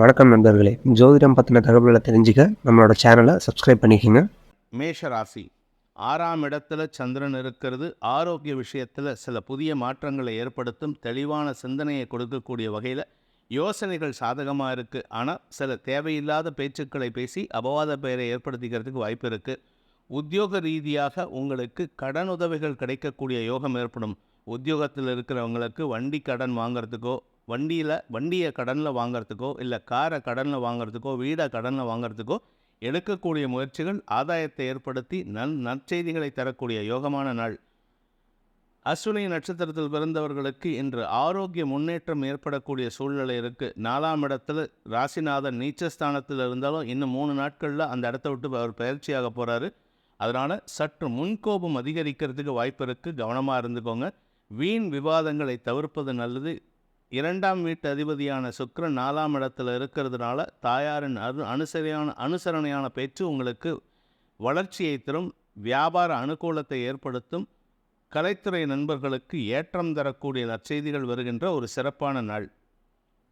வணக்கம் நண்பர்களே. ஜோதிடம் பற்றின தகவல்களை தெரிஞ்சுக்க நம்மளோட சேனலை சப்ஸ்கிரைப் பண்ணிக்கோங்க. மேஷ ராசி ஆறாம் இடத்துல சந்திரன் இருக்கிறது. ஆரோக்கிய விஷயத்தில் சில புதிய மாற்றங்களை ஏற்படுத்தும் தெளிவான சிந்தனையை கொடுக்கக்கூடிய வகையில் யோசனைகள் சாதகமாக இருக்குது ஆனால் சில தேவையில்லாத பேச்சுக்களை பேசி அபவாத பெயரை ஏற்படுத்திக்கிறதுக்கு வாய்ப்பு இருக்குது உத்தியோக ரீதியாக உங்களுக்கு கடன் உதவிகள் கிடைக்கக்கூடிய யோகம் ஏற்படும். உத்தியோகத்தில் இருக்கிறவங்களுக்கு வண்டி கடன் வாங்கிறதுக்கோ வண்டியில் வண்டியை கடனில் வாங்கிறதுக்கோ இல்லை காரை கடனில் வாங்குறதுக்கோ வீடை கடனில் வாங்கிறதுக்கோ எடுக்கக்கூடிய முயற்சிகள் ஆதாயத்தை ஏற்படுத்தி நல் நற்செய்திகளை தரக்கூடிய யோகமான நாள். அஸ்வினி நட்சத்திரத்தில் பிறந்தவர்களுக்கு இன்று ஆரோக்கிய முன்னேற்றம் ஏற்படக்கூடிய சூழ்நிலை இருக்குது நாலாம் இடத்துல ராசிநாதன் நீச்சஸ்தானத்தில் இருந்தாலும் இன்னும் மூணு நாட்களில் அந்த இடத்த விட்டு அவர் பயிற்சியாக போகிறாரு அதனால் சற்று முன்கோபம் அதிகரிக்கிறதுக்கு வாய்ப்பு இருக்குது கவனமாக இருந்துக்கோங்க. வீண் விவாதங்களை தவிர்ப்பது நல்லது. இரண்டாம் வீட்டு அதிபதியான சுக்கிரன் நாலாம் இடத்துல இருக்கிறதுனால தாயாரின் அரு அனுசரியான அனுசரணையான பேச்சு உங்களுக்கு வளர்ச்சியை தரும் வியாபார அனுகூலத்தை ஏற்படுத்தும் கலைத்துறை நண்பர்களுக்கு ஏற்றம் தரக்கூடிய நற்செய்திகள் வருகின்ற ஒரு சிறப்பான நாள்.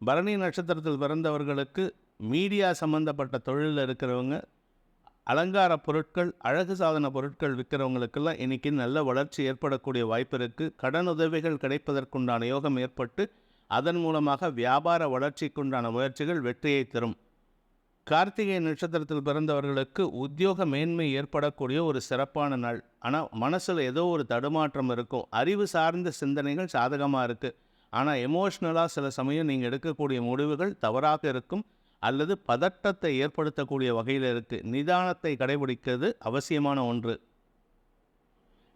பரணி நட்சத்திரத்தில் பிறந்தவர்களுக்கு மீடியா சம்பந்தப்பட்ட தொழிலில் இருக்கிறவங்க அலங்கார பொருட்கள் அழகு சாதன பொருட்கள் விற்கிறவங்களுக்கெல்லாம் இன்றைக்கி நல்ல வளர்ச்சி ஏற்படக்கூடிய வாய்ப்பு இருக்குது கடன் உதவிகள் கிடைப்பதற்குண்டான யோகம் ஏற்பட்டு அதன் மூலமாக வியாபார வளர்ச்சிக்குண்டான முயற்சிகள் வெற்றியை தரும். கார்த்திகை நட்சத்திரத்தில் பிறந்தவர்களுக்கு உத்தியோக மேன்மை ஏற்படக்கூடிய ஒரு சிறப்பான நாள். ஆனால் மனசில் ஏதோ ஒரு தடுமாற்றம் இருக்கும். அறிவு சார்ந்த சிந்தனைகள் சாதகமாக இருக்குது ஆனால் எமோஷ்னலாக சில சமயம் நீங்கள் எடுக்கக்கூடிய முடிவுகள் தவறாக இருக்கும். அல்லது பதட்டத்தை ஏற்படுத்தக்கூடிய வகையில் இருக்குது நிதானத்தை கடைபிடிக்கிறது அவசியமான ஒன்று.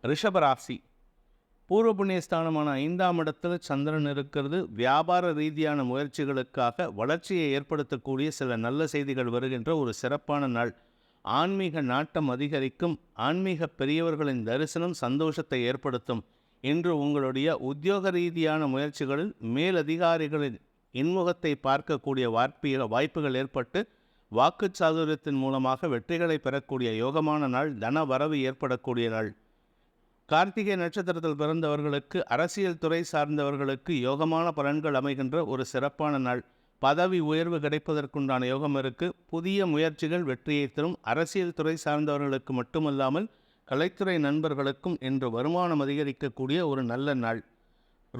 ரிஷபராசி. பூர்வ புண்ணியஸ்தானமான ஐந்தாம் இடத்துல சந்திரன் இருக்கிறது. வியாபார ரீதியான முயற்சிகளுக்காக வளர்ச்சியை ஏற்படுத்தக்கூடிய சில நல்ல செய்திகள் வருகின்ற ஒரு சிறப்பான நாள். ஆன்மீக நாட்டம் அதிகரிக்கும். ஆன்மீக பெரியவர்களின் தரிசனம் சந்தோஷத்தை ஏற்படுத்தும். இன்று உங்களுடைய உத்தியோக ரீதியான முயற்சிகளில் மேலதிகாரிகளின் இன்முகத்தை பார்க்கக்கூடிய வாய்ப்பு வாய்ப்புகள் ஏற்பட்டு வாக்குச் சாதுரியத்தின் மூலமாக வெற்றிகளை பெறக்கூடிய யோகமான நாள் தன வரவு ஏற்படக்கூடிய நாள். கார்த்திகை நட்சத்திரத்தில் பிறந்தவர்களுக்கு அரசியல் துறை சார்ந்தவர்களுக்கு யோகமான பலன்கள் அமைகின்ற ஒரு சிறப்பான நாள். பதவி உயர்வு கிடைப்பதற்குண்டான யோகம் இருக்கு. புதிய முயற்சிகள் வெற்றியை தரும். அரசியல் துறை சார்ந்தவர்களுக்கு மட்டுமல்லாமல் கலைத்துறை நண்பர்களுக்கும் இன்று வருமானம் அதிகரிக்கக்கூடிய ஒரு நல்ல நாள்.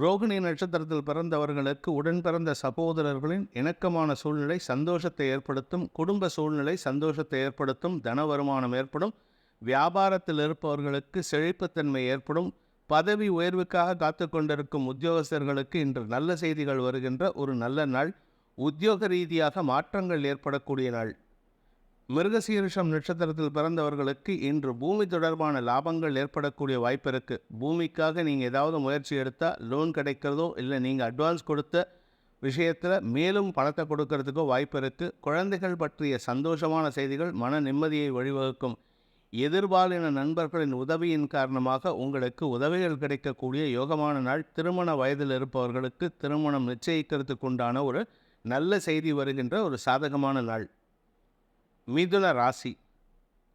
ரோகிணி நட்சத்திரத்தில் பிறந்தவர்களுக்கு உடன் பிறந்த சகோதரர்களின் இணக்கமான சூழ்நிலை சந்தோஷத்தை ஏற்படுத்தும் குடும்ப சூழ்நிலை சந்தோஷத்தை ஏற்படுத்தும் தன வருமானம் ஏற்படும் வியாபாரத்தில் இருப்பவர்களுக்கு செழிப்புத்தன்மை ஏற்படும் பதவி உயர்வுக்காக காத்து கொண்டிருக்கும் உத்தியோகஸ்தர்களுக்கு இன்று நல்ல செய்திகள் வருகின்ற ஒரு நல்ல நாள். உத்தியோக ரீதியாக மாற்றங்கள் ஏற்படக்கூடிய நாள். மிருகசீரிஷம் நட்சத்திரத்தில் பிறந்தவர்களுக்கு இன்று பூமி தொடர்பான லாபங்கள் ஏற்படக்கூடிய வாய்ப்பு இருக்குது பூமிக்காக நீங்கள் ஏதாவது முயற்சி எடுத்தால் லோன் கிடைக்கிறதோ இல்லை நீங்கள் அட்வான்ஸ் கொடுத்த விஷயத்தில் மேலும் பணத்தை கொடுக்கறதுக்கோ வாய்ப்பு இருக்குது குழந்தைகள் பற்றிய சந்தோஷமான செய்திகள் மன நிம்மதியை வழிவகுக்கும். எதிர்பாலின நண்பர்களின் உதவியின் காரணமாக உங்களுக்கு உதவிகள் கிடைக்கக்கூடிய யோகமான நாள். திருமண வயதில் இருப்பவர்களுக்கு திருமணம் நிச்சயிக்கிறதுக்கு உண்டான ஒரு நல்ல செய்தி வருகின்ற ஒரு சாதகமான நாள். மிதுன ராசி.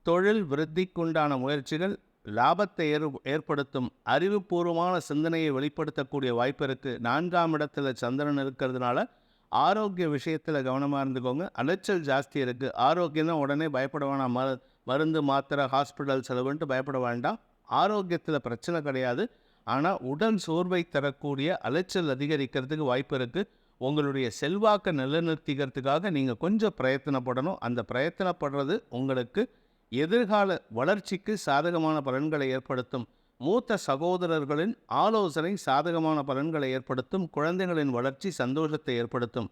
தொழில் விருத்திக்குண்டான முயற்சிகள் லாபத்தை ஏற் ஏற்படுத்தும் அறிவுபூர்வமான சிந்தனையை வெளிப்படுத்தக்கூடிய வாய்ப்பு இருக்குது நான்காம் இடத்துல சந்திரன் இருக்கிறதுனால ஆரோக்கிய விஷயத்தில் கவனமாக இருந்துக்கோங்க. அலைச்சல் ஜாஸ்தி இருக்குது ஆரோக்கியம் தான் உடனே பயப்பட வேணாம். மரு மருந்து மாத்திரை ஹாஸ்பிட்டல் செலவுன்ட்டு பயப்பட வேண்டாம். ஆரோக்கியத்தில் பிரச்சனை கிடையாது. ஆனால் உடல் சோர்வை தரக்கூடிய அலைச்சல் அதிகரிக்கிறதுக்கு வாய்ப்பு இருக்குது உங்களுடைய செல்வாக்கை நிலைநிறுத்திக்கிறதுக்காக நீங்கள் கொஞ்சம் பிரயத்தனப்படணும். அந்த பிரயத்தனப்படுறது உங்களுக்கு எதிர்கால வளர்ச்சிக்கு சாதகமான பலன்களை ஏற்படுத்தும். மூத்த சகோதரர்களின் ஆலோசனை சாதகமான பலன்களை ஏற்படுத்தும். குழந்தைகளின் வளர்ச்சி சந்தோஷத்தை ஏற்படுத்தும்.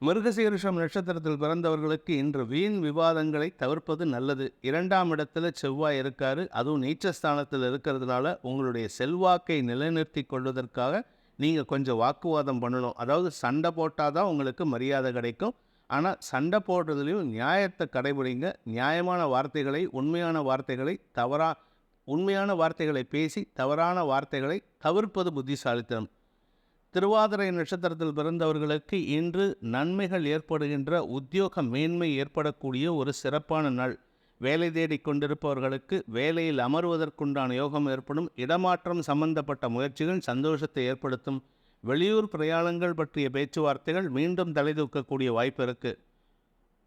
மிருகசீரிஷம் நட்சத்திரத்தில் பிறந்தவர்களுக்கு இன்று வீண் விவாதங்களை தவிர்ப்பது நல்லது. இரண்டாம் இடத்துல செவ்வாய் இருக்காரு. அதுவும் நீச்சஸ்தானத்தில் இருக்கிறதுனால உங்களுடைய செல்வாக்கை நிலைநிறுத்தி கொள்வதற்காக நீங்கள் கொஞ்சம் வாக்குவாதம் பண்ணணும். அதாவது சண்டை போட்டால் தான் உங்களுக்கு மரியாதை கிடைக்கும். ஆனால் சண்டை போடுறதுலையும் நியாயத்தை கடைபிடிங்க. நியாயமான வார்த்தைகளை உண்மையான வார்த்தைகளை தவறா உண்மையான வார்த்தைகளை பேசி தவறான வார்த்தைகளை தவிர்ப்பது புத்திசாலித்தனம். திருவாதிரை நட்சத்திரத்தில் பிறந்தவர்களுக்கு இன்று நன்மைகள் ஏற்படுகின்ற உத்தியோக மேன்மை ஏற்படக்கூடிய ஒரு சிறப்பான நாள். வேலை தேடிக் கொண்டிருப்பவர்களுக்கு வேலையில் அமர்வதற்குண்டான யோகம் ஏற்படும். இடமாற்றம் சம்பந்தப்பட்ட முயற்சிகள் சந்தோஷத்தை ஏற்படுத்தும். வெளியூர் பிரயாணங்கள் பற்றிய பேச்சுவார்த்தைகள் மீண்டும் தலைதூக்கக்கூடிய வாய்ப்பு இருக்கு.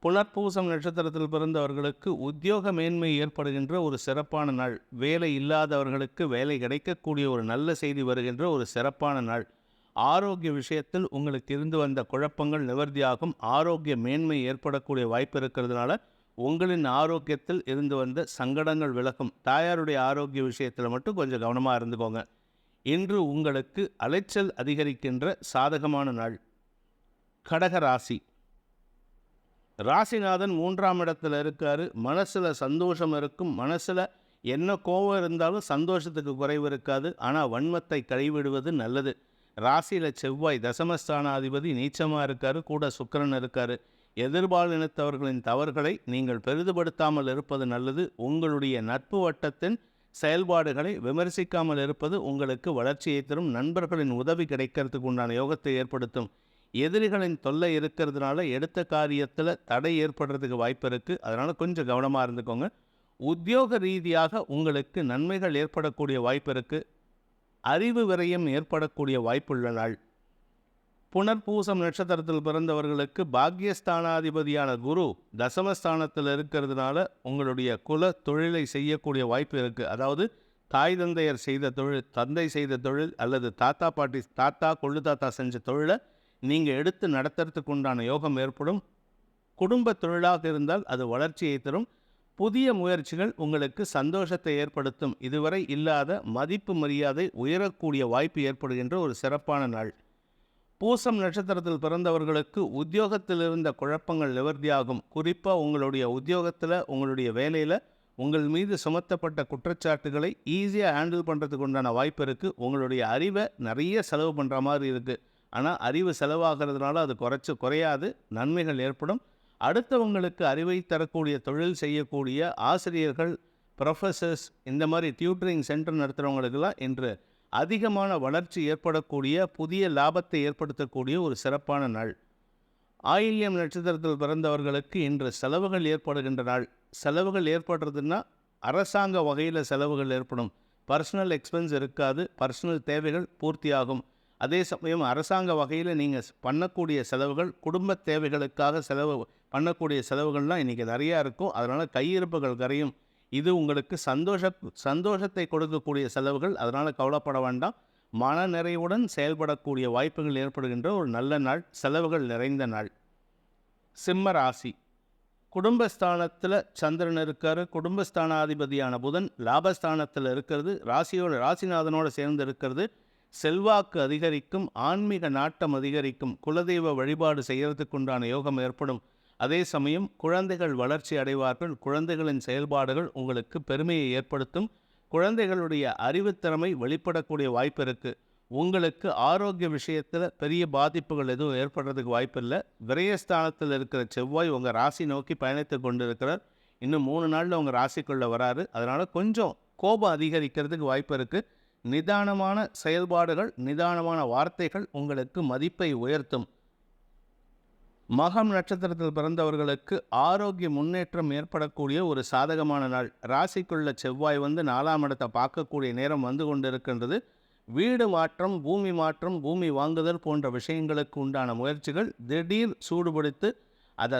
புனர்பூசம் நட்சத்திரத்தில் பிறந்தவர்களுக்கு உத்தியோக மேன்மை ஏற்படுகின்ற ஒரு சிறப்பான நாள். வேலை இல்லாதவர்களுக்கு வேலை கிடைக்கக்கூடிய ஒரு நல்ல செய்தி வருகின்ற ஒரு சிறப்பான நாள். ஆரோக்கிய விஷயத்தில் உங்களுக்கு இருந்து வந்த குழப்பங்கள் நிவர்த்தியாகும். ஆரோக்கிய மேன்மை ஏற்படக்கூடிய வாய்ப்பு இருக்கிறதுனால உங்களின் ஆரோக்கியத்தில் இருந்து வந்த சங்கடங்கள் விலகும். தாயாருடைய ஆரோக்கிய விஷயத்தில் மட்டும் கொஞ்சம் கவனமாக இருந்துக்கோங்க. இன்று உங்களுக்கு அலைச்சல் அதிகரிக்கின்ற சாதகமான நாள். கடக ராசி. ராசிநாதன் மூன்றாம் இடத்துல இருக்காரு. மனசில் சந்தோஷம் இருக்கும். மனசில் என்ன கோபம் இருந்தாலும் சந்தோஷத்துக்கு குறைவு இருக்காது. ஆனால் வன்மத்தை கைவிடுவது நல்லது. ராசியில் செவ்வாய் தசமஸ்தானாதிபதி நீச்சமாக இருக்காரு. கூட சுக்கிரன் இருக்காரு. எதிர்பாலினத்தவர்களின் தவறுகளை நீங்கள் பெரிதுபடுத்தாமல் இருப்பது நல்லது. உங்களுடைய நட்பு வட்டத்தின் செயல்பாடுகளை விமர்சிக்காமல் இருப்பது உங்களுக்கு வளர்ச்சியை தரும். நண்பர்களின் உதவி கிடைக்கிறதுக்கு உண்டான யோகத்தை ஏற்படுத்தும். எதிரிகளின் தொல்லை இருக்கிறதுனால எடுத்த காரியத்தில் தடை ஏற்படுறதுக்கு வாய்ப்பு இருக்குது அதனால் கொஞ்சம் கவனமாக இருந்துக்கோங்க. உத்தியோக ரீதியாக உங்களுக்கு நன்மைகள் ஏற்படக்கூடிய வாய்ப்பு இருக்குது அறிவு விரயம் ஏற்படக்கூடிய வாய்ப்புள்ள நாள். புனர்பூசம் நட்சத்திரத்தில் பிறந்தவர்களுக்கு பாக்யஸ்தானாதிபதியான குரு தசமஸ்தானத்தில் இருக்கிறதுனால உங்களுடைய குல தொழிலை செய்யக்கூடிய வாய்ப்பு இருக்குது அதாவது தாய் தந்தையர் செய்த தொழில் தந்தை செய்த தொழில் அல்லது தாத்தா பாட்டி தாத்தா கொள்ளு தாத்தா செஞ்ச தொழிலை நீங்கள் எடுத்து நடத்துறதுக்கு உண்டான யோகம் ஏற்படும். குடும்ப தொழிலாக இருந்தால் அது வளர்ச்சியை தரும். புதிய முயற்சிகள் உங்களுக்கு சந்தோஷத்தை ஏற்படுத்தும். இதுவரை இல்லாத மதிப்பு மரியாதை உயரக்கூடிய வாய்ப்பு ஏற்படுகின்ற ஒரு சிறப்பான நாள். பூசம் நட்சத்திரத்தில் பிறந்தவர்களுக்கு உத்தியோகத்தில் இருந்த குழப்பங்கள் நிவர்த்தியாகும். குறிப்பாக உங்களுடைய உத்தியோகத்தில் உங்களுடைய வேலையில் உங்கள் மீது சுமத்தப்பட்ட குற்றச்சாட்டுகளை ஈஸியாக ஹேண்டில் பண்ணுறதுக்கு உண்டான வாய்ப்பு இருக்குது உங்களுடைய அறிவை நிறைய செலவு பண்ணுற மாதிரி இருக்குது ஆனால் அறிவு செலவாகிறதுனால அது குறைச்சி குறையாது நன்மைகள் ஏற்படும். அடுத்தவங்களுக்கு அறிவை தரக்கூடிய தொழில் செய்யக்கூடிய ஆசிரியர்கள் ப்ரொஃபஸர்ஸ் இந்த மாதிரி டியூட்டரிங் சென்டர் நடத்துகிறவங்களுக்கெல்லாம் இன்று அதிகமான வளர்ச்சி ஏற்படக்கூடிய புதிய லாபத்தை ஏற்படுத்தக்கூடிய ஒரு சிறப்பான நாள். ஆயில்யம் நட்சத்திரத்தில் பிறந்தவர்களுக்கு இன்று செலவுகள் ஏற்படுகின்ற நாள். செலவுகள் ஏற்படுறதுன்னா அரசாங்க வகையில் செலவுகள் ஏற்படும். பர்சனல் எக்ஸ்பென்ஸ் இருக்காது பர்சனல் தேவைகள் பூர்த்தியாகும். அதே சமயம் அரசாங்க வகையில் நீங்கள் பண்ணக்கூடிய செலவுகள் குடும்ப தேவைகளுக்காக செலவு பண்ணக்கூடிய செலவுகள்லாம் இன்றைக்கி நிறையா இருக்கும். அதனால் கையிருப்புகள் கரையும் இது உங்களுக்கு சந்தோஷ சந்தோஷத்தை கொடுக்கக்கூடிய செலவுகள். அதனால் கவலைப்பட வேண்டாம். மன நிறைவுடன் செயல்படக்கூடிய வாய்ப்புகள் ஏற்படுகின்ற ஒரு நல்ல நாள் செலவுகள் நிறைந்த நாள். சிம்ம ராசி. குடும்பஸ்தானத்தில் சந்திரன் இருக்கார். குடும்பஸ்தானாதிபதியான புதன் லாபஸ்தானத்தில் இருக்கிறது. ராசியோட ராசிநாதனோடு சேர்ந்து இருக்கிறது. செல்வாக்கு அதிகரிக்கும் ஆன்மீக நாட்டம் அதிகரிக்கும். குலதெய்வ வழிபாடு செய்கிறதுக்குண்டான யோகம் ஏற்படும். அதே சமயம் குழந்தைகள் வளர்ச்சி அடைவார்கள் குழந்தைகளின் செயல்பாடுகள் உங்களுக்கு பெருமையை ஏற்படுத்தும் குழந்தைகளுடைய அறிவுத்திறமை வெளிப்படக்கூடிய வாய்ப்பு இருக்குது உங்களுக்கு ஆரோக்கிய விஷயத்தில் பெரிய பாதிப்புகள் எதுவும் ஏற்படுறதுக்கு வாய்ப்பில்லை விரயஸ்தானத்தில் இருக்கிற செவ்வாய் உங்கள் ராசி நோக்கி பயணித்து கொண்டு இருக்கிறார் இன்னும் மூணு நாளில் உங்கள் ராசிக்குள்ளே வராரு. அதனால் கொஞ்சம் கோபம் அதிகரிக்கிறதுக்கு வாய்ப்பு இருக்குது நிதானமான செயல்பாடுகள் நிதானமான வார்த்தைகள் உங்களுக்கு மதிப்பை உயர்த்தும். மகம் நட்சத்திரத்தில் பிறந்தவர்களுக்கு ஆரோக்கிய முன்னேற்றம் ஏற்படக்கூடிய ஒரு சாதகமான நாள். ராசிக்குள்ள செவ்வாய் வந்து நாலாம் இடத்தை பார்க்கக்கூடிய நேரம் வந்து கொண்டிருக்கின்றது. வீடு மாற்றம் பூமி மாற்றம் பூமி வாங்குதல் போன்ற விஷயங்களுக்கு உண்டான முயற்சிகள் திடீர் சூடுபிடித்து அதை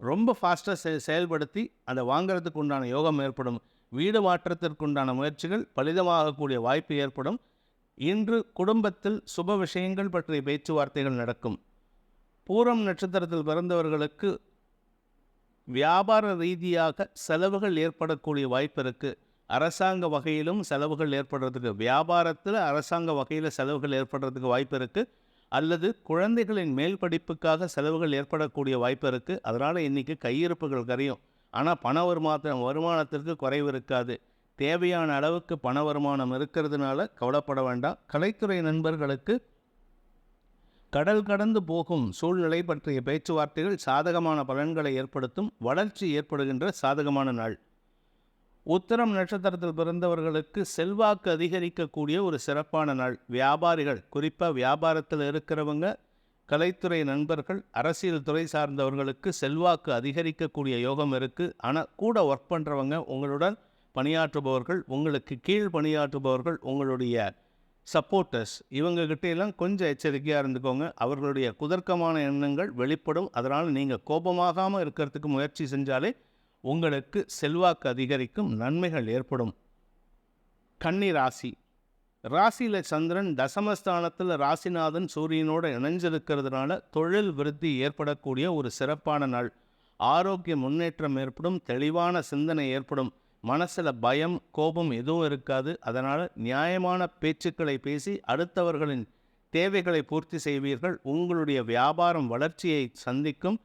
ரொம்ப ஃபாஸ்ட்டாக செ செயல்படுத்தி அதை வாங்குறதுக்கு உண்டான யோகம் ஏற்படும். வீடு மாற்றத்திற்குண்டான முயற்சிகள் பலிதமாகக்கூடிய வாய்ப்பு ஏற்படும். இன்று குடும்பத்தில் சுப விஷயங்கள் பற்றிய பேச்சுவார்த்தைகள் நடக்கும். பூரம் நட்சத்திரத்தில் பிறந்தவர்களுக்கு வியாபார ரீதியாக செலவுகள் ஏற்படக்கூடிய வாய்ப்பு இருக்குது அரசாங்க வகையிலும் செலவுகள் ஏற்படுறதுக்கு வியாபாரத்தில் அரசாங்க வகையில் செலவுகள் ஏற்படுறதுக்கு வாய்ப்பு இருக்குது அல்லது குழந்தைகளின் மேல் படிப்புக்காக செலவுகள் ஏற்படக்கூடிய வாய்ப்பு இருக்குது அதனால் இன்றைக்கி கையிருப்புகள் கரையும். ஆனால் பண வருமானம் வருமானத்திற்கு குறைவு இருக்காது. தேவையான அளவுக்கு பண வருமானம் இருக்கிறதுனால கவலைப்பட வேண்டாம். கலைத்துறை நண்பர்களுக்கு கடல் கடந்து போகும் சூழ்நிலை பற்றிய பேச்சுவார்த்தைகள் சாதகமான பலன்களை ஏற்படுத்தும் வளர்ச்சி ஏற்படுகின்ற சாதகமான நாள். உத்தரம் நட்சத்திரத்தில் பிறந்தவர்களுக்கு செல்வாக்கு அதிகரிக்கக்கூடிய ஒரு சிறப்பான நாள். வியாபாரிகள் குறிப்பாக வியாபாரத்தில் இருக்கிறவங்க கலைத்துறை நண்பர்கள் அரசியல் துறை சார்ந்தவர்களுக்கு செல்வாக்கு அதிகரிக்கக்கூடிய யோகம் இருக்குது ஆனால் கூட ஒர்க் பண்ணுறவங்க உங்களுடன் பணியாற்றுபவர்கள் உங்களுக்கு கீழ் பணியாற்றுபவர்கள் உங்களுடைய சப்போர்ட்டர்ஸ். இவங்ககிட்ட எல்லாம் கொஞ்சம் எச்சரிக்கையாக இருந்துக்கோங்க. அவர்களுடைய குதர்க்கமான எண்ணங்கள் வெளிப்படும். அதனால் நீங்கள் கோபமாகாமல் இருக்கிறதுக்கு முயற்சி செஞ்சாலே உங்களுக்கு செல்வாக்கு அதிகரிக்கும் நன்மைகள் ஏற்படும். கன்னி ராசி. ராசியில் சந்திரன் தசமஸ்தானத்தில் ராசிநாதன் சூரியனோட இணைஞ்சிருக்கிறதுனால தொழில் விருத்தி ஏற்படக்கூடிய ஒரு சிறப்பான நாள். ஆரோக்கிய முன்னேற்றம் ஏற்படும் தெளிவான சிந்தனை ஏற்படும். மனசில் பயம் கோபம் எதுவும் இருக்காது. அதனால் நியாயமான பேச்சுக்களை பேசி அடுத்தவர்களின் தேவைகளை பூர்த்தி செய்வீர்கள். உங்களுடைய வியாபாரம் வளர்ச்சியை சந்திக்கும்.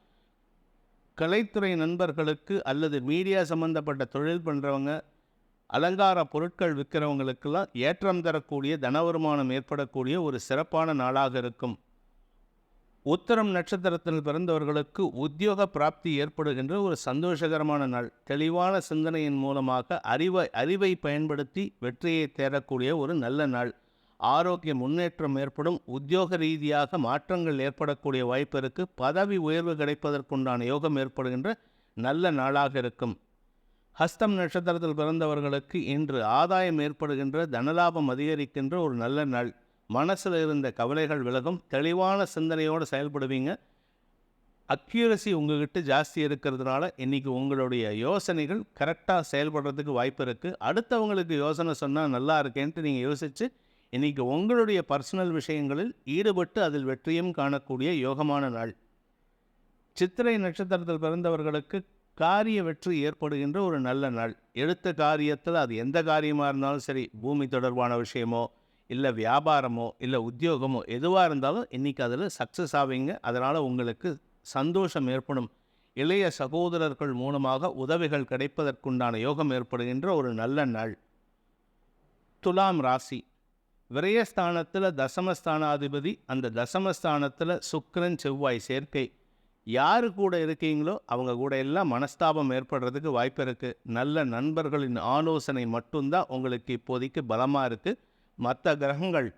கலைத்துறை நண்பர்களுக்கு அல்லது மீடியா சம்பந்தப்பட்ட தொழில் பண்ணுறவங்க அலங்கார பொருட்கள் விற்கிறவங்களுக்கெல்லாம் ஏற்றம் தரக்கூடிய தன வருமானம் ஏற்படக்கூடிய ஒரு சிறப்பான நாளாக இருக்கும். உத்தரம் நட்சத்திரத்தில் பிறந்தவர்களுக்கு உத்தியோக பிராப்தி ஏற்படுகின்ற ஒரு சந்தோஷகரமான நாள். தெளிவான சிந்தனையின் மூலமாக அறிவை அறிவை பயன்படுத்தி வெற்றியை தேடக்கூடிய ஒரு நல்ல நாள். ஆரோக்கிய முன்னேற்றம் ஏற்படும் உத்தியோக ரீதியாக மாற்றங்கள் ஏற்படக்கூடிய வாய்ப்பு இருக்கு. பதவி உயர்வு கிடைப்பதற்குண்டான யோகம் ஏற்படுகின்ற நல்ல நாளாக இருக்கும். ஹஸ்தம் நட்சத்திரத்தில் பிறந்தவர்களுக்கு இன்று ஆதாயம் ஏற்படுகின்ற தனலாபம் அதிகரிக்கின்ற ஒரு நல்ல நாள். மனசில் இருந்த கவலைகள் விலகும் தெளிவான சிந்தனையோடு செயல்படுவீங்க. அக்யூரசி உங்ககிட்ட ஜாஸ்தி இருக்கிறதுனால இன்றைக்கி உங்களுடைய யோசனைகள் கரெக்டாக செயல்படுறதுக்கு வாய்ப்பு இருக்குது அடுத்தவங்களுக்கு யோசனை சொன்னால் நல்லா இருக்கேன்ட்டு நீங்கள் யோசித்து இன்றைக்கி உங்களுடைய பர்சனல் விஷயங்களில் ஈடுபட்டு அதில் வெற்றியும் காணக்கூடிய யோகமான நாள். சித்திரை நட்சத்திரத்தில் பிறந்தவர்களுக்கு காரிய வெற்றி ஏற்படுகின்ற ஒரு நல்ல நாள். எடுத்த காரியத்தில் அது எந்த காரியமாக இருந்தாலும் சரி பூமி தொடர்பான விஷயமோ இல்லை வியாபாரமோ இல்லை உத்தியோகமோ எதுவாக இருந்தாலும் இன்றைக்கி அதில் சக்ஸஸ் ஆவீங்க. அதனால் உங்களுக்கு சந்தோஷம் ஏற்படும். இளைய சகோதரர்கள் மூலமாக உதவிகள் கிடைப்பதற்குண்டான யோகம் ஏற்படுகின்ற ஒரு நல்ல நாள். துலாம் ராசி. விரயஸ்தானத்தில் தசமஸ்தானாதிபதி. அந்த தசமஸ்தானத்தில் சுக்கரன் செவ்வாய் சேர்க்கை. யாரு கூட இருக்கீங்களோ அவங்க கூட எல்லாம் மனஸ்தாபம் ஏற்படுறதுக்கு வாய்ப்பு இருக்குது நல்ல நண்பர்களின் ஆலோசனை மட்டும்தான் உங்களுக்கு இப்போதைக்கு பலமாக இருக்குது மற்ற கிரகங்கள்.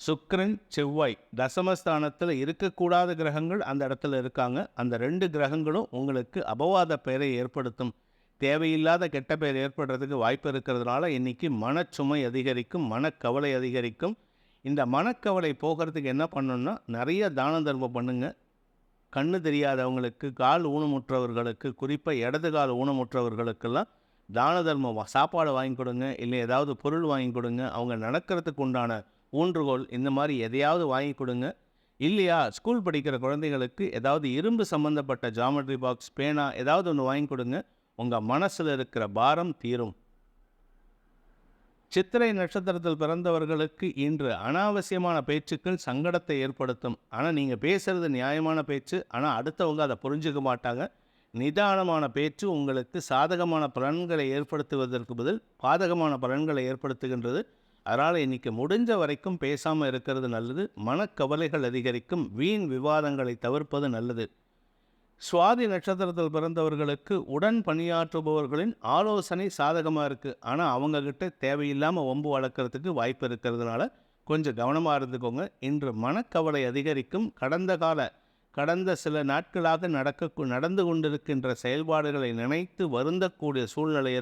சுக்கிரன் செவ்வாய் தசமஸ்தானத்தில் இருக்கக்கூடாத கிரகங்கள் அந்த இடத்துல இருக்காங்க. அந்த ரெண்டு கிரகங்களும் உங்களுக்கு அபவாத பெயரை ஏற்படுத்தும். தேவையில்லாத கெட்ட பெயர் ஏற்படுறதுக்கு வாய்ப்பு இருக்கிறதுனால இன்றைக்கி மனச்சுமை அதிகரிக்கும் மனக்கவலை அதிகரிக்கும். இந்த மனக்கவலை போகிறதுக்கு என்ன பண்ணணும்னா நிறைய தான தர்மம் பண்ணுங்க. கண்ணு தெரியாதவங்களுக்கு கால் ஊனமுற்றவர்களுக்கு குறிப்பாக இடது கால் ஊனமுற்றவர்களுக்கெல்லாம் தான தர்மம் சாப்பாடு வாங்கி கொடுங்க இல்லை ஏதாவது பொருள் வாங்கி கொடுங்க அவங்க நடக்கிறதுக்கு உண்டான ஊன்றுகோல் இந்த மாதிரி எதையாவது வாங்கி கொடுங்க. இல்லையா ஸ்கூல் படிக்கிற குழந்தைகளுக்கு ஏதாவது இரும்பு சம்மந்தப்பட்ட ஜாமெட்ரி பாக்ஸ் பேனா ஏதாவது ஒன்று வாங்கி கொடுங்க. உங்கள் மனசில் இருக்கிற பாரம் தீரும். சித்திரை நட்சத்திரத்தில் பிறந்தவர்களுக்கு இன்று அனாவசியமான பேச்சுக்கள் சங்கடத்தை ஏற்படுத்தும். ஆனால் நீங்கள் பேசுகிறது நியாயமான பேச்சு. ஆனால் அடுத்தவங்க அதை புரிஞ்சுக்க மாட்டாங்க. நிதானமான பேச்சு உங்களுக்கு சாதகமான பலன்களை ஏற்படுத்துவதற்கு பதில் பாதகமான பலன்களை ஏற்படுத்துகின்றது. அதனால் இன்னைக்கு முடிஞ்ச வரைக்கும் பேசாமல் இருக்கிறது நல்லது. மனக்கவலைகள் அதிகரிக்கும். வீண் விவாதங்களை தவிர்ப்பது நல்லது. சுவாதி நட்சத்திரத்தில் பிறந்தவர்களுக்கு உடன் பணியாற்றுபவர்களின் ஆலோசனை சாதகமாக இருக்குது ஆனால் அவங்கக்கிட்ட தேவையில்லாமல் ஒம்பு வளர்க்குறதுக்கு வாய்ப்பு இருக்கிறதுனால கொஞ்சம் கவனமாக இருந்துக்கோங்க. இன்று மனக்கவலை அதிகரிக்கும். கடந்த கால கடந்த சில நாட்களாக நடக்க நடந்து கொண்டிருக்கின்ற செயல்பாடுகளை நினைத்து வருந்தக்கூடிய சூழ்நிலை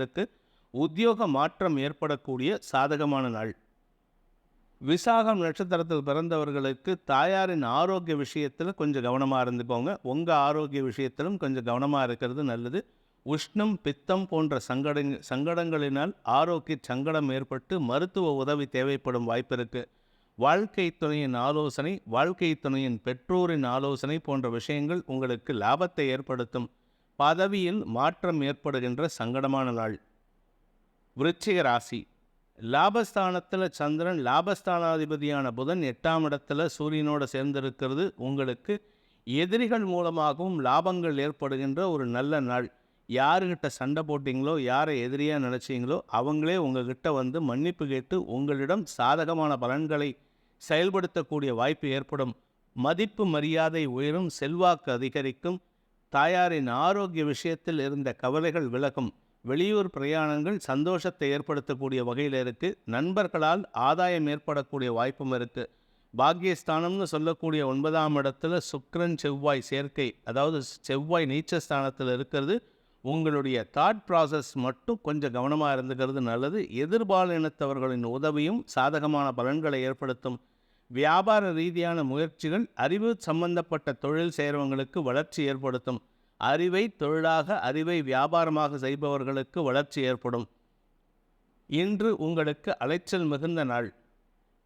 உத்தியோக மாற்றம் ஏற்படக்கூடிய சாதகமான நாள். விசாகம் நட்சத்திரத்தில் பிறந்தவர்களுக்கு தாயாரின் ஆரோக்கிய விஷயத்தில் கொஞ்சம் கவனமாக இருந்துக்கோங்க. உங்கள் ஆரோக்கிய விஷயத்திலும் கொஞ்சம் கவனமாக இருக்கிறது நல்லது. உஷ்ணம் பித்தம் போன்ற சங்கட சங்கடங்களினால் ஆரோக்கிய சங்கடம் ஏற்பட்டு மருத்துவ உதவி தேவைப்படும் வாய்ப்பு இருக்குது வாழ்க்கை துணையின் ஆலோசனை வாழ்க்கை துணையின் பெற்றோரின் ஆலோசனை போன்ற விஷயங்கள் உங்களுக்கு லாபத்தை ஏற்படுத்தும். பதவியில் மாற்றம் ஏற்படுகின்ற சங்கடமான நாள். விருச்சிக ராசி. லாபஸ்தானத்தில் சந்திரன் லாபஸ்தானாதிபதியான புதன் எட்டாம் இடத்துல சூரியனோட சேர்ந்திருக்கிறது. உங்களுக்கு எதிரிகள் மூலமாகவும் லாபங்கள் ஏற்படுகின்ற ஒரு நல்ல நாள். யாருக்கிட்ட சண்டை போட்டிங்களோ யாரை எதிரியாக நினச்சிங்களோ அவங்களே உங்ககிட்ட வந்து மன்னிப்பு கேட்டு உங்களிடம் சாதகமான பலன்களை செயல்படுத்தக்கூடிய வாய்ப்பு ஏற்படும். மதிப்பு மரியாதை உயரும் செல்வாக்கு அதிகரிக்கும். தாயாரின் ஆரோக்கிய விஷயத்தில் இருந்த கவலைகள் விலகும். வெளியூர் பிரயாணங்கள் சந்தோஷத்தை ஏற்படுத்தக்கூடிய வகையில் இருக்கு. நண்பர்களால் ஆதாயம் ஏற்படக்கூடிய வாய்ப்பும் இருக்கு. பாக்கியஸ்தானம்னு சொல்லக்கூடிய ஒன்பதாம் இடத்துல சுக்ரன் செவ்வாய் சேர்க்கை அதாவது செவ்வாய் நீச்சஸ்தானத்தில் இருக்கிறது. உங்களுடைய தாட் ப்ராசஸ் மட்டும் கொஞ்சம் கவனமாக இருந்துக்கிறது நல்லது. எதிர்பாலினத்தவர்களின் உதவியும் சாதகமான பலன்களை ஏற்படுத்தும். வியாபார ரீதியான முயற்சிகள் அறிவு சம்பந்தப்பட்ட தொழில் செய்கிறவங்களுக்கு வளர்ச்சி ஏற்படுத்தும். அறிவை தொழிலாக அறிவை வியாபாரமாக செய்பவர்களுக்கு வளர்ச்சி ஏற்படும். இன்று உங்களுக்கு அலைச்சல் மிகுந்த நாள்.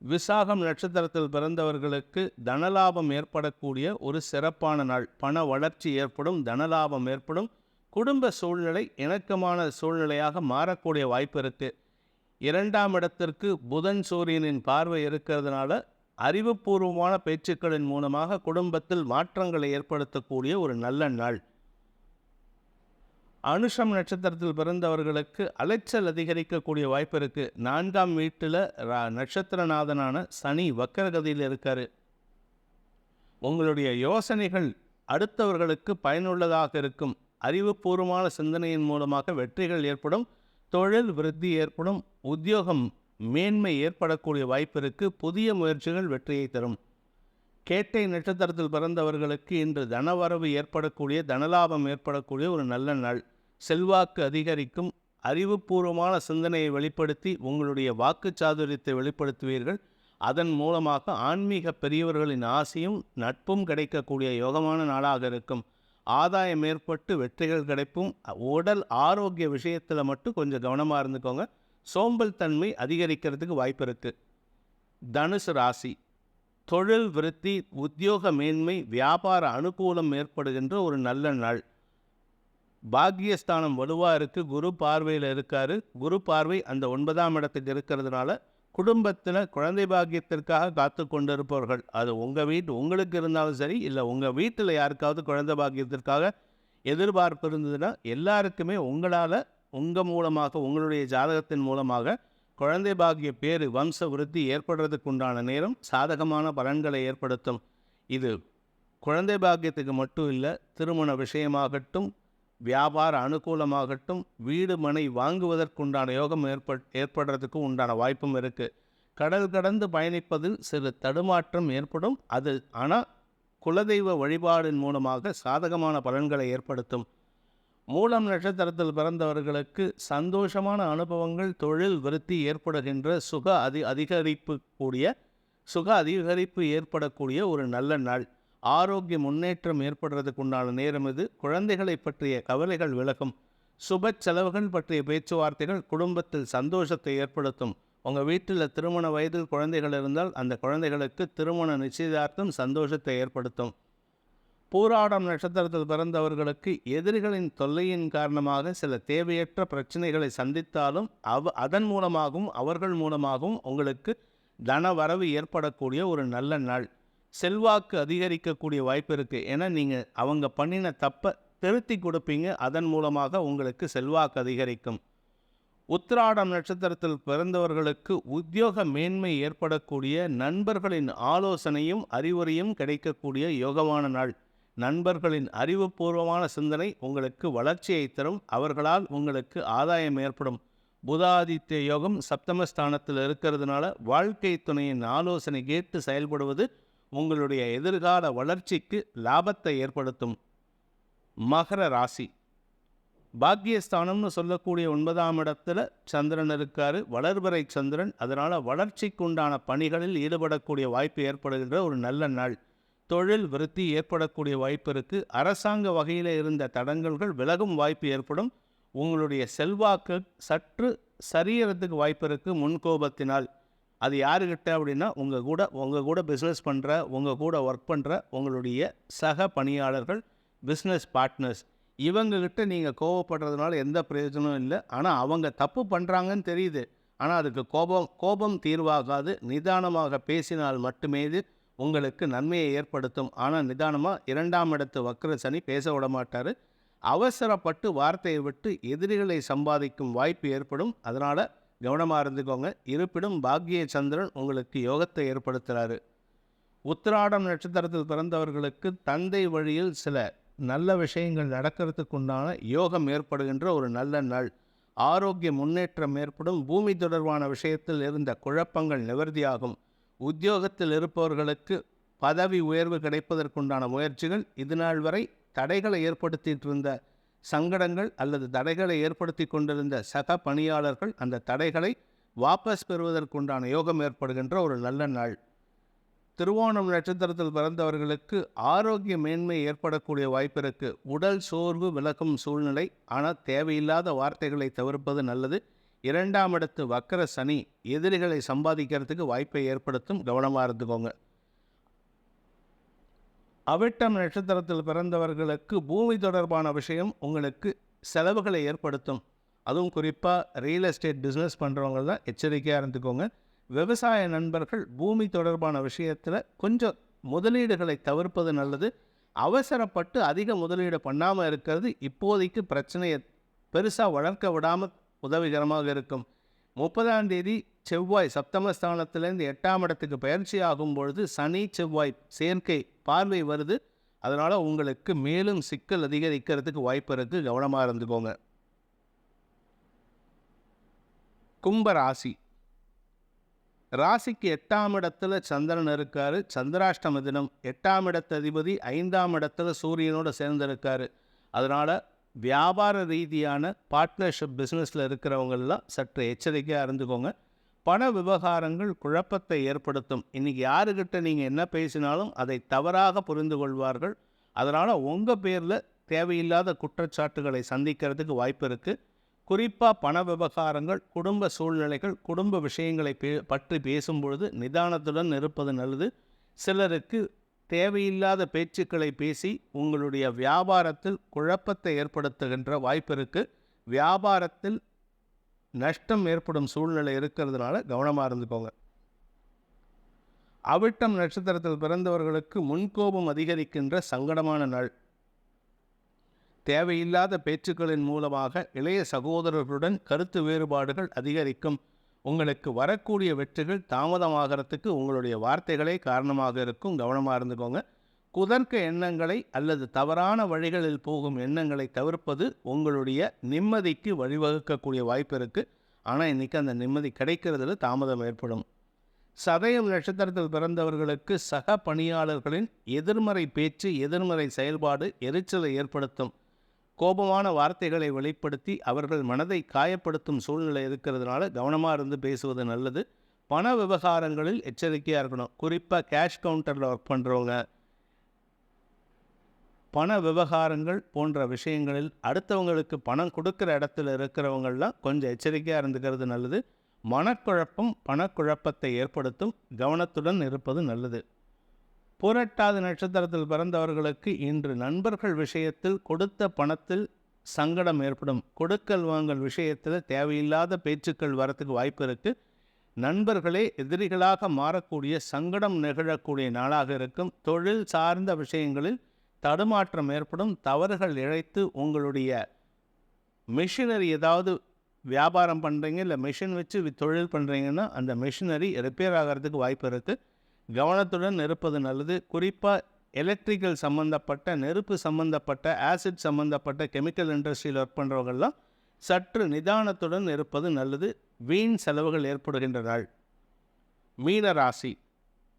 விசாகம் நட்சத்திரத்தில் பிறந்தவர்களுக்கு தனலாபம் ஏற்படக்கூடிய ஒரு சிறப்பான நாள். பண வளர்ச்சி ஏற்படும் தனலாபம் ஏற்படும். குடும்ப சூழ்நிலை இணக்கமான சூழ்நிலையாக மாறக்கூடிய வாய்ப்பு இருக்கு. இரண்டாம் இடத்திற்கு புதன் சூரியனின் பார்வை இருக்கிறதுனால அறிவுபூர்வமான பேச்சுக்களின் மூலமாக குடும்பத்தில் மாற்றங்களை ஏற்படுத்தக்கூடிய ஒரு நல்ல நாள். அனுஷம் நட்சத்திரத்தில் பிறந்தவர்களுக்கு அலைச்சல் அதிகரிக்கக்கூடிய வாய்ப்பு இருக்கு. நான்காம் வீட்டில் நட்சத்திரநாதனான சனி வக்கரகதியில் இருக்காரு. உங்களுடைய யோசனைகள் அடுத்தவர்களுக்கு பயனுள்ளதாக இருக்கும். அறிவுபூர்வமான சிந்தனையின் மூலமாக வெற்றிகள் ஏற்படும் தொழில் விருத்தி ஏற்படும் உத்தியோகம் மேன்மை ஏற்படக்கூடிய வாய்ப்பிற்கு புதிய முயற்சிகள் வெற்றியை தரும். கேட்டை நட்சத்திரத்தில் பிறந்தவர்களுக்கு இன்று தனவரவு ஏற்படக்கூடிய தனலாபம் ஏற்படக்கூடிய ஒரு நல்ல நாள். செல்வாக்கு அதிகரிக்கும் அறிவுபூர்வமான சிந்தனையை வெளிப்படுத்தி உங்களுடைய வாக்கு சாதுரியத்தை வெளிப்படுத்துவீர்கள். அதன் மூலமாக ஆன்மீக பெரியவர்களின் ஆசையும் நட்பும் கிடைக்கக்கூடிய யோகமான நாளாக இருக்கும். ஆதாயம் ஏற்பட்டு வெற்றிகள் கிடைப்பும் உடல் ஆரோக்கிய விஷயத்தில் மட்டும் கொஞ்சம் கவனமாக இருந்துக்கோங்க. சோம்பல் தன்மை அதிகரிக்கிறதுக்கு வாய்ப்பு இருக்குது தனுசு ராசி. தொழில் விருத்தி உத்தியோக மேன்மை வியாபார அனுகூலம் ஏற்படுகின்ற ஒரு நல்ல நாள். பாக்கியஸ்தானம் வலுவாக இருக்குது குரு பார்வையில் இருக்காரு. குரு பார்வை அந்த ஒன்பதாம் இடத்துக்கு இருக்கிறதுனால குடும்பத்தில் குழந்தை பாக்கியத்திற்காக காத்து கொண்டிருப்பவர்கள் அது உங்கள் வீட்டு உங்களுக்கு இருந்தாலும் சரி இல்லை உங்கள் வீட்டில் யாருக்காவது குழந்தை பாக்கியத்திற்காக எதிர்பார்ப்பு இருந்ததுன்னா எல்லாருக்குமே உங்களால் உங்கள் மூலமாக உங்களுடைய ஜாதகத்தின் மூலமாக குழந்தை பாக்கிய பேர் வம்ச விருத்தி ஏற்படுறதுக்கு உண்டான நேரம் சாதகமான பலன்களை ஏற்படுத்தும். இது குழந்தை பாக்கியத்துக்கு மட்டும் இல்லை திருமண விஷயமாகட்டும் வியாபார அனுகூலமாகட்டும் வீடு மனை வாங்குவதற்குண்டான யோகம் ஏற்பட் ஏற்படுறதுக்கும் உண்டான வாய்ப்பும் இருக்குது கடல் கடந்து பயணிப்பதில் சிறு தடுமாற்றம் ஏற்படும். அது ஆனால் குலதெய்வ வழிபாடின் மூலமாக சாதகமான பலன்களை ஏற்படுத்தும். மூலம் நட்சத்திரத்தில் பிறந்தவர்களுக்கு சந்தோஷமான அனுபவங்கள் தொழில் விருத்தி ஏற்படுகின்ற சுக அதி அதிகரிப்பு கூடிய சுக அதிகரிப்பு ஏற்படக்கூடிய ஒரு நல்ல நாள். ஆரோக்கிய முன்னேற்றம் ஏற்படுறதுக்கு உண்டான நேரம் இது. குழந்தைகளை பற்றிய கவலைகள் விலகும். சுப செலவுகள் பற்றிய பேச்சுவார்த்தைகள் குடும்பத்தில் சந்தோஷத்தை ஏற்படுத்தும். உங்கள் வீட்டில் திருமண வயதில் குழந்தைகள் இருந்தால் அந்த குழந்தைகளுக்கு திருமண நிச்சயதார்த்தம் சந்தோஷத்தை ஏற்படுத்தும். பூராடம் நட்சத்திரத்தில் பிறந்தவர்களுக்கு எதிரிகளின் தொல்லையின் காரணமாக சில தேவையற்ற பிரச்சனைகளை சந்தித்தாலும் அவ அதன் மூலமாகவும் அவர்கள் மூலமாகவும் உங்களுக்கு தன வரவு ஏற்படக்கூடிய ஒரு நல்ல நாள். செல்வாக்கு அதிகரிக்கக்கூடிய வாய்ப்பு இருக்குது ஏன்னா நீங்கள் அவங்க பண்ணின தப்பை திருத்தி கொடுப்பீங்க. அதன் மூலமாக உங்களுக்கு செல்வாக்கு அதிகரிக்கும். உத்திராடம் நட்சத்திரத்தில் பிறந்தவர்களுக்கு உத்தியோக மேன்மை ஏற்படக்கூடிய நண்பர்களின் ஆலோசனையும் அறிவுரையும் கிடைக்கக்கூடிய யோகமான நாள். நண்பர்களின் அறிவுபூர்வமான சிந்தனை உங்களுக்கு வளர்ச்சியை தரும். அவர்களால் உங்களுக்கு ஆதாயம் ஏற்படும். புதாதித்ய யோகம் சப்தமஸ்தானத்தில் இருக்கிறதுனால வாழ்க்கை துணையின் ஆலோசனை கேட்டு செயல்படுவது உங்களுடைய எதிர்கால வளர்ச்சிக்கு லாபத்தை ஏற்படுத்தும். மகர ராசி. பாக்கியஸ்தானம்னு சொல்லக்கூடிய ஒன்பதாம் இடத்துல சந்திரன் இருக்காரு. வளர்வரை சந்திரன். அதனால் வளர்ச்சிக்கு உண்டான பணிகளில் ஈடுபடக்கூடிய வாய்ப்பு ஏற்படுகின்ற ஒரு நல்ல நாள். தொழில் விருத்தி ஏற்படக்கூடிய வாய்ப்பு இருக்குது அரசாங்க வகையில் இருந்த தடங்கல்கள் விலகும் வாய்ப்பு ஏற்படும். உங்களுடைய செல்வாக்கு சற்று சரியறதுக்கு வாய்ப்பு இருக்குது முன்கோபத்தினால். அது யாருக்கிட்ட அப்படின்னா உங்கள் கூட உங்கள் கூட பிஸ்னஸ் பண்ணுற உங்கள் கூட ஒர்க் பண்ணுற உங்களுடைய சக பணியாளர்கள் பிஸ்னஸ் பார்ட்னர்ஸ் இவங்கக்கிட்ட நீங்கள் கோபப்படுறதுனால எந்த பிரயோஜனமும் இல்லை. ஆனால் அவங்க தப்பு பண்ணுறாங்கன்னு தெரியுது. ஆனால் அதுக்கு கோபம் கோபம் தீர்வாகாது. நிதானமாக பேசினால் மட்டுமே இது உங்களுக்கு நன்மையை ஏற்படுத்தும். ஆனால் நிதானமாக இரண்டாம் இடத்து வக்ர சனி பேச விட மாட்டார். அவசரப்பட்டு வார்த்தையை விட்டு எதிரிகளை சம்பாதிக்கும் வாய்ப்பு ஏற்படும். அதனால் கவனமாக இருந்துக்கோங்க. இருப்பினும் பாக்கிய சந்திரன் உங்களுக்கு யோகத்தை ஏற்படுத்துகிறாரு உத்திராடம் நட்சத்திரத்தில் பிறந்தவர்களுக்கு தந்தை வழியில் சில நல்ல விஷயங்கள் நடக்கிறதுக்கு உண்டான யோகம் ஏற்படுகின்ற ஒரு நல்ல நாள். ஆரோக்கிய முன்னேற்றம் ஏற்படும். பூமி தொடர்பான விஷயத்தில் இருந்த குழப்பங்கள் நிவர்த்தியாகும். உத்தியோகத்தில் இருப்பவர்களுக்கு பதவி உயர்வு கிடைப்பதற்குண்டான முயற்சிகள் இதுநாள் வரை தடைகளை ஏற்படுத்திட்டு இருந்த சங்கடங்கள் அல்லது தடைகளை ஏற்படுத்தி கொண்டிருந்த சக பணியாளர்கள் அந்த தடைகளை வாபஸ் பெறுவதற்குண்டான யோகம் ஏற்படுகின்ற ஒரு நல்ல நாள். திருவோணம் நட்சத்திரத்தில் பிறந்தவர்களுக்கு ஆரோக்கிய மேன்மை ஏற்படக்கூடிய வாய்ப்பிற்கு உடல் சோர்வு விலகும் சூழ்நிலை ஆனால் தேவையில்லாத வார்த்தைகளை தவிர்ப்பது நல்லது. இரண்டாம் இடத்து வக்கர சனி எதிரிகளை சம்பாதிக்கிறதுக்கு வாய்ப்பை ஏற்படுத்தும். கவனமாக இருந்துக்கோங்க. அவிட்டம் நட்சத்திரத்தில் பிறந்தவர்களுக்கு பூமி தொடர்பான விஷயம் உங்களுக்கு செலவுகளை ஏற்படுத்தும். அதுவும் குறிப்பாக ரியல் எஸ்டேட் பிஸ்னஸ் பண்ணுறவங்க தான் எச்சரிக்கையாக இருந்துக்கோங்க. விவசாய நண்பர்கள் பூமி தொடர்பான விஷயத்தில் கொஞ்சம் முதலீடுகளை தவிர்ப்பது நல்லது. அவசரப்பட்டு அதிக முதலீடு பண்ணாமல் இருக்கிறது இப்போதைக்கு பிரச்சனையை பெருசாக வளர்க்க விடாமல் உதவிகரமாக இருக்கும். முப்பதாம் தேதி செவ்வாய் சப்தமஸ்தானத்திலேருந்து எட்டாம் இடத்துக்கு பயிற்சி ஆகும் பொழுது சனி செவ்வாய் சேர்க்கை பார்வை வருது. அதனால் உங்களுக்கு மேலும் சிக்கல் அதிகரிக்கிறதுக்கு வாய்ப்பு இருக்குது கவனமாக இருந்துக்கோங்க. கும்ப ராசி. ராசிக்கு எட்டாம் இடத்துல சந்திரன் இருக்காரு. சந்திராஷ்டம தினம் எட்டாம் இடத்த அதிபதி ஐந்தாம் இடத்துல சூரியனோட சேர்ந்திருக்காரு. அதனால் வியாபார ரீதியான பார்ட்னர்ஷிப் பிஸ்னஸில் இருக்கிறவங்கெல்லாம் சற்று எச்சரிக்கையாக இருந்துக்கோங்க. பண விவகாரங்கள் குழப்பத்தை ஏற்படுத்தும். இன்றைக்கி யாருக்கிட்ட நீங்கள் என்ன பேசினாலும் அதை தவறாக புரிந்து கொள்வார்கள். அதனால் உங்கள் பேரில் தேவையில்லாத குற்றச்சாட்டுகளை சந்திக்கிறதுக்கு வாய்ப்பு இருக்குது குறிப்பாக பண விவகாரங்கள் குடும்ப சூழ்நிலைகள் குடும்ப விஷயங்களை பே பற்றி பேசும்பொழுது நிதானத்துடன் இருப்பது நல்லது. சிலருக்கு தேவையில்லாத பேச்சுக்களை பேசி உங்களுடைய வியாபாரத்தில் குழப்பத்தை ஏற்படுத்துகின்ற வாய்ப்பு இருக்குது வியாபாரத்தில் நஷ்டம் ஏற்படும் சூழ்நிலை இருக்கிறதுனால கவனமாக இருந்துக்கோங்க. அவிட்டம் நட்சத்திரத்தில் பிறந்தவர்களுக்கு முன்கோபம் அதிகரிக்கின்ற சங்கடமான நாள். தேவையில்லாத பேச்சுக்களின் மூலமாக இளைய சகோதரர்களுடன் கருத்து வேறுபாடுகள் அதிகரிக்கும். உங்களுக்கு வரக்கூடிய வெற்றிகள் தாமதமாகறதுக்கு உங்களுடைய வார்த்தைகளே காரணமாக இருக்கும். கவனமாக இருந்துக்கோங்க. குதர்க்க எண்ணங்களை அல்லது தவறான வழிகளில் போகும் எண்ணங்களை தவிர்ப்பது உங்களுடைய நிம்மதிக்கு வழிவகுக்கக்கூடிய வாய்ப்பு இருக்குது ஆனால் இன்றைக்கி அந்த நிம்மதி கிடைக்கிறதுல தாமதம் ஏற்படும். சதயம் நட்சத்திரத்தில் பிறந்தவர்களுக்கு சக பணியாளர்களின் எதிர்மறை பேச்சு எதிர்மறை செயல்பாடு எரிச்சலை ஏற்படுத்தும். கோபமான வார்த்தைகளை வெளிப்படுத்தி அவர்கள் மனதை காயப்படுத்தும் சூழ்நிலை இருக்கிறதுனால கவனமாக இருந்து பேசுவது நல்லது. பண விவகாரங்களில் எச்சரிக்கையாக இருக்கணும். குறிப்பாக கேஷ் கவுண்டரில் ஒர்க் பண்ணுறவங்க பண விவகாரங்கள் போன்ற விஷயங்களில் அடுத்தவங்களுக்கு பணம் கொடுக்குற இடத்துல இருக்கிறவங்கள்லாம் கொஞ்சம் எச்சரிக்கையாக இருந்துக்கிறது நல்லது. மனக்குழப்பம் பணக்குழப்பத்தை ஏற்படுத்தும். கவனத்துடன் இருப்பது நல்லது. புரட்டாத நட்சத்திரத்தில் பிறந்தவர்களுக்கு இன்று நண்பர்கள் விஷயத்தில் கொடுத்த பணத்தில் சங்கடம் ஏற்படும். கொடுக்கல் வாங்கல் விஷயத்தில் தேவையில்லாத பேச்சுக்கள் வரத்துக்கு வாய்ப்பு இருக்குது நண்பர்களே எதிரிகளாக மாறக்கூடிய சங்கடம் நிகழக்கூடிய நாளாக இருக்கும். தொழில் சார்ந்த விஷயங்களில் தடுமாற்றம் ஏற்படும். தவறுகள் இழைத்து உங்களுடைய மிஷினரி ஏதாவது வியாபாரம் பண்ணுறீங்க இல்லை மிஷின் வச்சு வி- தொழில் பண்ணுறீங்கன்னா அந்த மிஷினரி ரிப்பேர் ஆகிறதுக்கு வாய்ப்பு இருக்குது கவனத்துடன் இருப்பது நல்லது. குறிப்பாக எலக்ட்ரிக்கல் சம்மந்தப்பட்ட நெருப்பு சம்மந்தப்பட்ட ஆசிட் சம்மந்தப்பட்ட கெமிக்கல் இண்டஸ்ட்ரியில் ஒர்க் பண்ணுறவங்கெல்லாம் சற்று நிதானத்துடன் இருப்பது நல்லது. வீண் செலவுகள் ஏற்படுகின்ற நாள் மீன ராசி.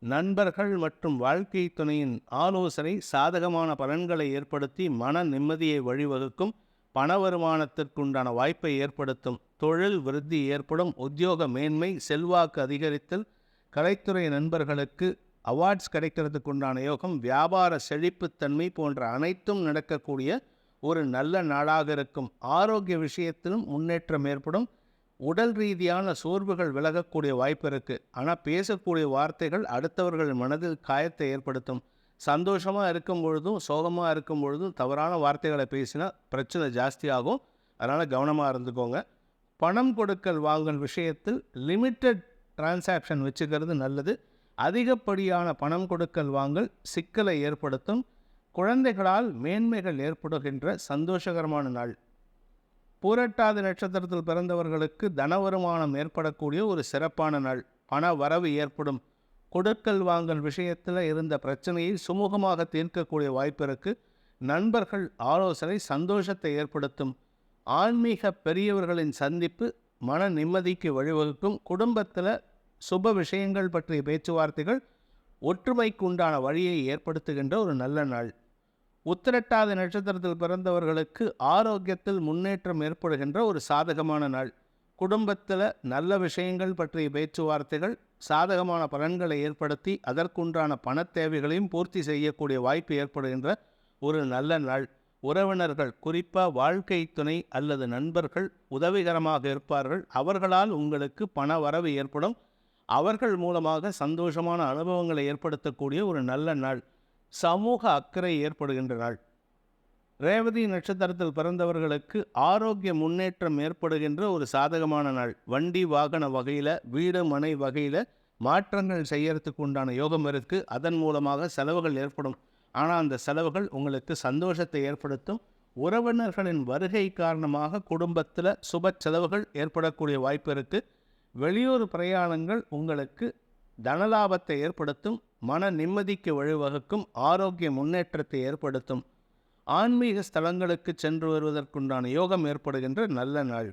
நண்பர்கள் மற்றும் வாழ்க்கை துணையின் ஆலோசனை சாதகமான பலன்களை ஏற்படுத்தி மன நிம்மதியை வழிவகுக்கும் பண வருமானத்திற்குண்டான வாய்ப்பை ஏற்படுத்தும் தொழில் விருத்தி ஏற்படும் உத்தியோக மேன்மை செல்வாக்கு அதிகரித்தல் கலைத்துறை நண்பர்களுக்கு அவார்ட்ஸ் கிடைக்கிறதுக்கு உண்டான யோகம் வியாபார செழிப்புத்தன்மை போன்ற அனைத்தும் நடக்கக்கூடிய ஒரு நல்ல நாளாக இருக்கும். ஆரோக்கிய விஷயத்திலும் முன்னேற்றம் ஏற்படும். உடல் ரீதியான சோர்வுகள் விலகக்கூடிய வாய்ப்பு இருக்குது ஆனால் பேசக்கூடிய வார்த்தைகள் அடுத்தவர்கள் மனதில் காயத்தை ஏற்படுத்தும். சந்தோஷமாக இருக்கும் பொழுதும் சோகமாக இருக்கும் பொழுதும் தவறான வார்த்தைகளை பேசினா பிரச்சனை ஜாஸ்தியாகும். அதனால் கவனமாக இருந்துக்கோங்க. பணம் கொடுக்கல் வாங்கல் விஷயத்தில் லிமிட்டட் டிரான்சாக்ஷன் வச்சுக்கிறது நல்லது. அதிகப்படியான பணம் கொடுக்கல் வாங்கல் சிக்கலை ஏற்படுத்தும். குழந்தைகளால் மேன்மைகள் ஏற்படுகின்ற சந்தோஷகரமான நாள். பூரட்டாதி நட்சத்திரத்தில் பிறந்தவர்களுக்கு தன வருமானம் ஏற்படக்கூடிய ஒரு சிறப்பான நாள். பண வரவு ஏற்படும். கொடுக்கல் வாங்கல் விஷயத்தில் இருந்த பிரச்சனையை சுமூகமாக தீர்க்கக்கூடிய வாய்ப்பிற்கு நண்பர்கள் ஆலோசனை சந்தோஷத்தை ஏற்படுத்தும். ஆன்மீக பெரியவர்களின் சந்திப்பு மன நிம்மதிக்கு வழிவகுக்கும். குடும்பத்தில் சுப விஷயங்கள் பற்றிய பேச்சுவார்த்தைகள் ஒற்றுமைக்கு உண்டான வழியை ஏற்படுத்துகின்ற ஒரு நல்ல நாள். உத்திரட்டாதி நட்சத்திரத்தில் பிறந்தவர்களுக்கு ஆரோக்கியத்தில் முன்னேற்றம் ஏற்படுகின்ற ஒரு சாதகமான நாள். குடும்பத்தில் நல்ல விஷயங்கள் பற்றிய பேச்சுவார்த்தைகள் சாதகமான பலன்களை ஏற்படுத்தி அதற்குண்டான பண தேவைகளையும் பூர்த்தி செய்யக்கூடிய வாய்ப்பு ஏற்படுகின்ற ஒரு நல்ல நாள். உறவினர்கள் குறிப்பாக வாழ்க்கை துணை அல்லது நண்பர்கள் உதவிகரமாக இருப்பார்கள். அவர்களால் உங்களுக்கு பண வரவு ஏற்படும். அவர்கள் மூலமாக சந்தோஷமான அனுபவங்களை ஏற்படுத்தக்கூடிய ஒரு நல்ல நாள். சமூக அக்கறை ஏற்படுகின்ற நாள். ரேவதி நட்சத்திரத்தில் பிறந்தவர்களுக்கு ஆரோக்கிய முன்னேற்றம் ஏற்படுகின்ற ஒரு சாதகமான நாள். வண்டி வாகன வகையில் வீடு மனை வகையில் மாற்றங்கள் செய்யறதுக்கு உண்டான யோகம் இருக்குது அதன் மூலமாக செலவுகள் ஏற்படும். ஆனால் அந்த செலவுகள் உங்களுக்கு சந்தோஷத்தை ஏற்படுத்தும். உறவினர்களின் வருகை காரணமாக குடும்பத்தில் சுப செலவுகள் ஏற்படக்கூடிய வாய்ப்பு இருக்குது வெளியூர் பிரயாணங்கள் உங்களுக்கு தனலாபத்தை ஏற்படுத்தும் மன நிம்மதிக்கு வழிவகுக்கும் ஆரோக்கிய முன்னேற்றத்தை ஏற்படுத்தும். ஆன்மீக ஸ்தலங்களுக்கு சென்று வருவதற்குண்டான யோகம் ஏற்படுகின்ற நல்ல நாள்.